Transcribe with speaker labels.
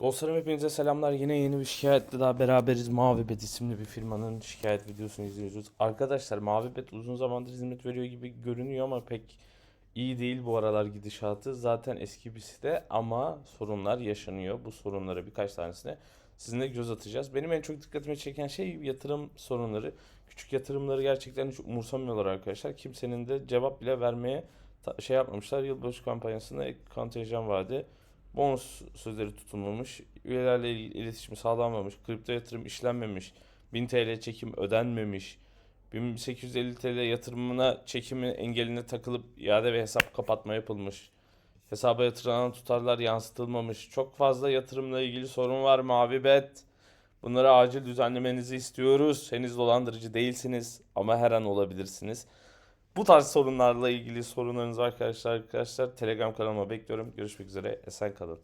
Speaker 1: Dostlarım hepinize selamlar. Yine yeni bir şikayetle daha beraberiz. Mavi Bet isimli bir firmanın şikayet videosunu izliyoruz. Arkadaşlar Mavi Bet uzun zamandır hizmet veriyor gibi görünüyor ama pek iyi değil bu aralar gidişatı. Zaten eski bir site ama sorunlar yaşanıyor. Bu sorunlara birkaç tanesine sizinle göz atacağız. Benim en çok dikkatimi çeken şey yatırım sorunları. Küçük yatırımları gerçekten hiç umursamıyorlar arkadaşlar. Kimsenin de cevap bile vermeye şey yapmamışlar. Yılbaşı kampanyasında kontenjan vaadi bonus sözleri tutulmamış, üyelerle iletişim sağlanmamış, kripto yatırım işlenmemiş, 1000 TL çekim ödenmemiş, 1850 TL yatırımına çekimi engeline takılıp iade ve hesap kapatma yapılmış, hesaba yatırılan tutarlar yansıtılmamış, çok fazla yatırımla ilgili sorun var Mavi Bet. Bunları acil düzenlemenizi istiyoruz. Henüz dolandırıcı değilsiniz ama her an olabilirsiniz. Bu tarz sorunlarla ilgili sorunlarınız arkadaşlar arkadaşlar. Telegram kanalıma bekliyorum. Görüşmek üzere. Esen kalın.